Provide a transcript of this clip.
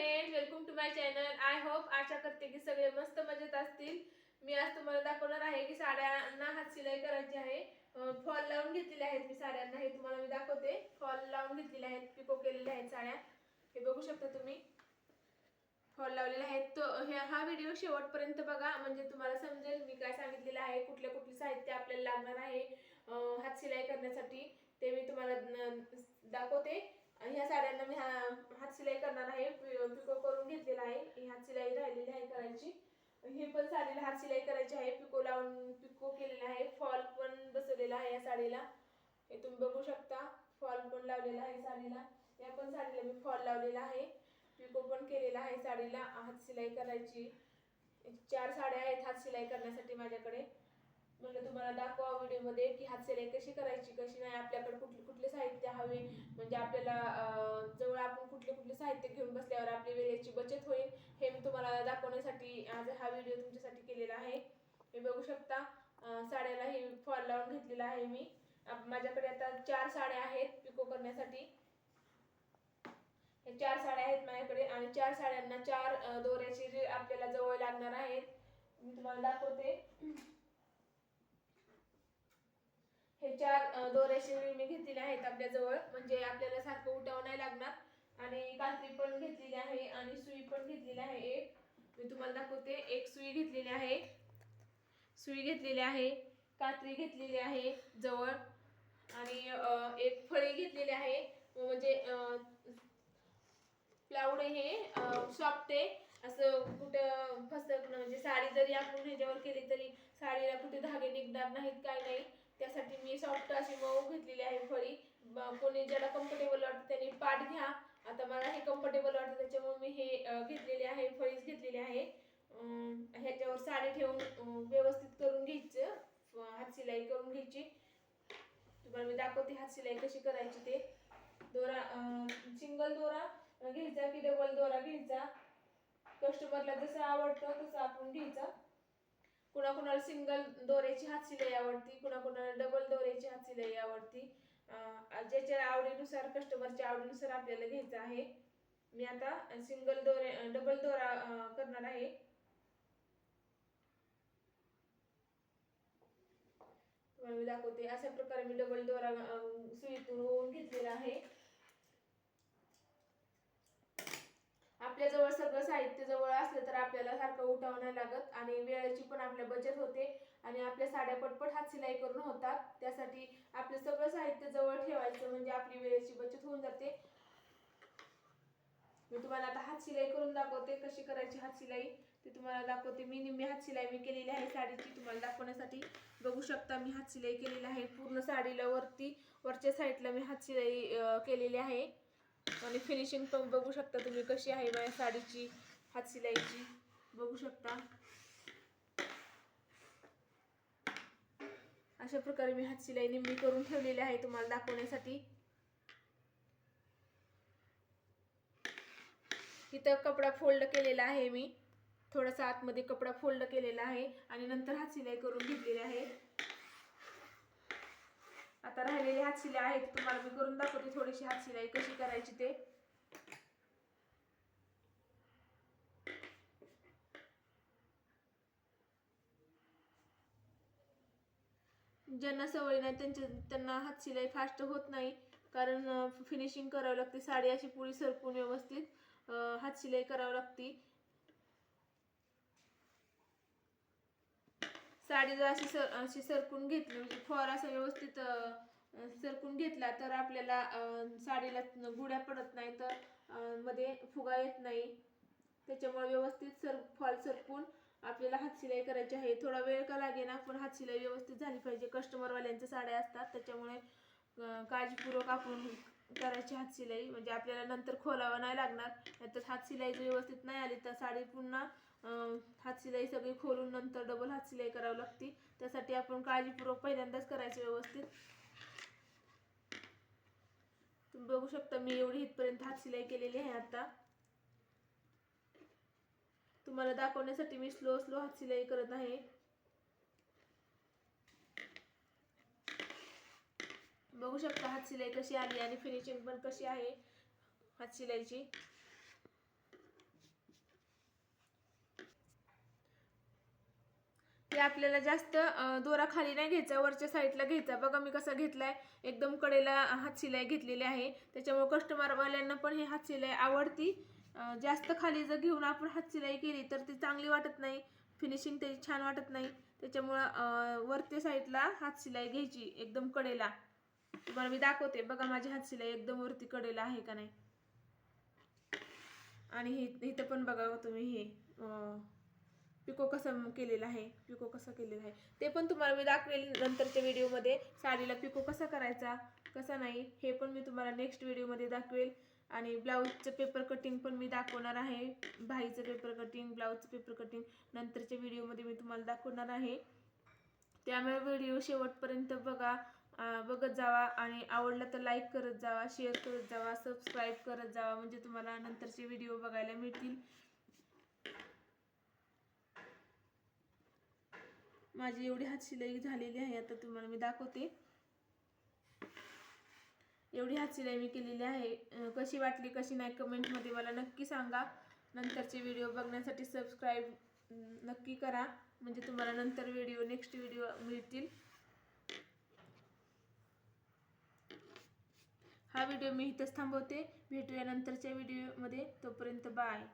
Friend welcome to my channel I hope आशा करते की सगळे मस्त मजेत असतील. मी आज तुम्हाला दाखवणार आहे की साड्यांना हात शिलाई करायची आहे. फॉल लावून घेतलेले आहेत मी साड्यांना. हे तुम्हाला मी दाखवते. फॉल लावून घेतलेले आहेत पिको केलेले आहेत साड्या. हे बघू शकता तुम्ही. फॉल लावलेले आहेत. तो हे हा व्हिडिओ शेवटपर्यंत बघा. म्हणजे तुम्हाला समजेल मी काय सांगितलेलं आहे. कुठले कुठले साहित्य आपल्याला लागणार आहे हात शिलाई करण्यासाठी. ते मी तुम्हाला दाखवते. ह्या साड्यांना मी हा हात शिलाई करणार आहे पिको करून घेतलेला आहे. ही हात शिलाई राहिलेली आहे करायची. हे पण साडीला हात शिलाई करायची आहे. पिको लावून पिको केलेला आहे. फॉल पण बसवलेला आहे या साडीला. हे तुम्ही बघू शकता. फॉल पण लावलेला आहे साडीला. या पण साडीला मी फॉल लावलेला आहे. पिको पण केलेला आहे साडीला. हात शिलाई करायची. चार साड्या आहेत हात शिलाई करण्यासाठी माझ्याकडे. म्हणलं तुम्हाला दाखवा व्हिडिओमध्ये की हात सिलाई कशी करायची कशी नाही आपल्याकडे कुठले कुठले साहित्य हवे? म्हणजे आपल्याला जवळ आपण कुठले कुठले साहित्य घेऊन बसल्यावर आपली वेळेची बचत होईल हे मी तुम्हाला दाखवण्यासाठी आज हा व्हिडिओ तुमच्यासाठी केलेला आहे. हे बघू शकता साड्याला हे फॉल लावून घेतलेला आहे मी. आप- माझ्याकडे आता चार साड्या आहेत पिको करण्यासाठी. हे चार साड्या आहेत माझ्याकडे आणि चार साड्यांना चार दोऱ्याची आपल्याला जवळ लागणार आहेत. मी तुम्हाला दाखवते. हे चार दोऱ्याचे मी घेतलेले आहेत आपल्याजवळ. म्हणजे आपल्याला सारखं उठावं नाही लागणार. आणि कात्री पण घेतलेली आहे आणि सुई पण घेतलेली आहे एक. मी तुम्हाला दाखवते. एक सुई घेतलेली आहे. सुई घेतलेली आहे. कात्री घेतलेली आहे जवळ. आणि एक फळी घेतलेली आहे. म्हणजे अं, प्लाउड हे सॉफ्ट आहे असं कुठं फसत म्हणजे साडी जरी आपण ह्याच्यावर केली तरी साडीला कुठे धागे निघणार नाहीत काय नाही. त्यासाठी मी सॉफ्ट अशी मऊ घेतलेली आहे फळी. कोणी ज्याला कम्फर्टेबल वाटतं त्यांनी पाठ घ्या. आता मला हे कम्फर्टेबल वाटतं त्याच्यामुळे मी हे घेतलेले आहे फळीच घेतलेली आहे. ह्याच्यावर साडी ठेवून व्यवस्थित करून घ्यायचं. फ- हात शिलाई करून घ्यायची. तुम्हाला मी दाखवते हात शिलाई कशी करायची ते. दोरा सिंगल दोरा घ्यायचा की डबल दोरा घ्यायचा. कस्टमरला जसं आवडतं तसं आपण घ्यायचा. कुणाकुणाला सिंगल दोऱ्याची हाची लई आवडती कुणाकुणाला डबल दोऱ्याची हाची लई आवडती. ज्याच्या आवडीनुसार कस्टमरच्या आवडीनुसार आपल्याला घ्यायचं आहे. मी आता सिंगल दोरे डबल दोरा करणार आहे. तुम्हाला मी दाखवते. अशा प्रकारे मी डबल दोरा सुईतून होऊन घेतलेला आहे. आपल्याजवळ सगळं साहित्य जवळ असलं तर आपल्याला सारखं उठावं नाही लागत. आणि वेळेची पण आपल्या बचत होते. आणि आपल्या साड्या पटपट हात शिलाई करून होतात. त्यासाठी आपलं सगळं साहित्य जवळ ठेवायचं म्हणजे आपली वेळेची बचत होऊन जाते. मी तुम्हाला आता हात शिलाई करून दाखवते. कशी करायची हात शिलाई? ते तुम्हाला दाखवते. मी निम्मी हात शिलाई मी केलेली आहे साडीची. तुम्हाला दाखवण्यासाठी बघू शकता मी हात शिलाई केलेली आहे. पूर्ण साडीला वरती वरच्या साईडला मी हात शिलाई केलेली आहे. आणि फिनिशिंग पण बघू शकता तुम्ही कशी आहे माझ्या साडीची हात शिलाईची. बघू शकता. अशा प्रकारे मी हात शिलाई निम्मी करून ठेवलेली आहे तुम्हाला दाखवण्यासाठी. इथं कपडा फोल्ड केलेला आहे मी. थोडासा आतमध्ये कपडा फोल्ड केलेला आहे आणि नंतर हात शिलाई करून घेतलेली आहे. आता राहिलेले हात आहेत तुम्हाला मी करून दाखवते थोडीशी हात शिलाई कशी करायची ते. ज्यांना सवय नाही त्यांच्या त्यांना हात शिलाई फास्ट होत नाही कारण फिनिशिंग करावी लागते साडी अशी पुरी सरकून व्यवस्थित हातशिलाई हात शिलाई लागते. साडी जर अशी सर अशी सरकून घेतली म्हणजे फॉर असा व्यवस्थित सरकून घेतला तर आपल्याला साडीला गुड्या पडत नाही तर मध्ये फुगा येत नाही. त्याच्यामुळे व्यवस्थित सर फॉल सरकून आपल्याला हात शिलाई करायची आहे. थोडा वेळ का लागेना पण हात शिलाई व्यवस्थित झाली पाहिजे. कस्टमरवाल्यांच्या साड्या असतात त्याच्यामुळे काळजीपूर्वक आपण करायची हात शिलाई. म्हणजे आपल्याला नंतर खोलावं नाही लागणार. नाहीतर हात शिलाई जर व्यवस्थित नाही आली तर साडी पुन्हा हात शिलाई सगळी खोलून नंतर डबल हात शिलाई करावी लागते त्यासाठी आपण काळजीपूर्वक पहिल्यांदाच करायचं व्यवस्थित. तुम्ही बघू शकता मी एवढी इथपर्यंत हात शिलाई केलेली आहे आता. तुम्हाला दाखवण्यासाठी मी स्लो स्लो हात शिलाई करत आहे. बघू शकता हात शिलाई कशी आली आणि फिनिशिंग पण कशी आहे हात ते आपल्याला जास्त दोरा खाली नाही घ्यायचा वरच्या साईडला घ्यायचा. बघा मी कसा घेतलाय. एकदम कडेला हात शिलाई घेतलेली आहे. त्याच्यामुळे कस्टमरवाल्यांना पण हे हात शिलाई आवडती. जास्त खाली जर घेऊन आपण हात शिलाई केली तर ती चांगली वाटत नाही. फिनिशिंग त्याची छान वाटत नाही. त्याच्यामुळं वरच्या साईडला हात शिलाई घ्यायची एकदम कडेला. तुम्हाला मी दाखवते. बघा माझी हात शिलाई एकदम वरती कडेला आहे का नाही. आणि हे इथं पण बघा हो तुम्ही हे पिको कसं केलेलं आहे पिको कसं केलेलं आहे ते पण तुम्हाला मी दाखवेल नंतरच्या व्हिडिओमध्ये. साडीला पिको कसा करायचा कसा नाही हे पण मी तुम्हाला नेक्स्ट व्हिडिओमध्ये दाखवेल. आणि ब्लाऊजचं पेपर कटिंग पण मी दाखवणार आहे. भाईचं पेपर कटिंग ब्लाऊजचं पेपर कटिंग नंतरच्या व्हिडिओमध्ये मी तुम्हाला दाखवणार आहे. त्यामुळे व्हिडिओ शेवटपर्यंत बघा बघत जावा आणि आवडला तर लाईक करत जावा शेअर करत जावा सबस्क्राईब करत जावा. म्हणजे तुम्हाला नंतरचे व्हिडिओ बघायला मिळतील. माझी एवढी हात शिलाई झालेली आहे आता तुम्हाला मी दाखवते. एवढी हात शिलाई मी केलेली आहे. कशी वाटली कशी नाही कमेंटमध्ये मला नक्की सांगा. नंतरचे व्हिडिओ बघण्यासाठी सबस्क्राईब नक्की करा. म्हणजे तुम्हाला नंतर व्हिडिओ नेक्स्ट व्हिडिओ मिळतील. हा व्हिडिओ मी इथंच थांबवते. भेटूया नंतरच्या व्हिडिओमध्ये. तोपर्यंत बाय.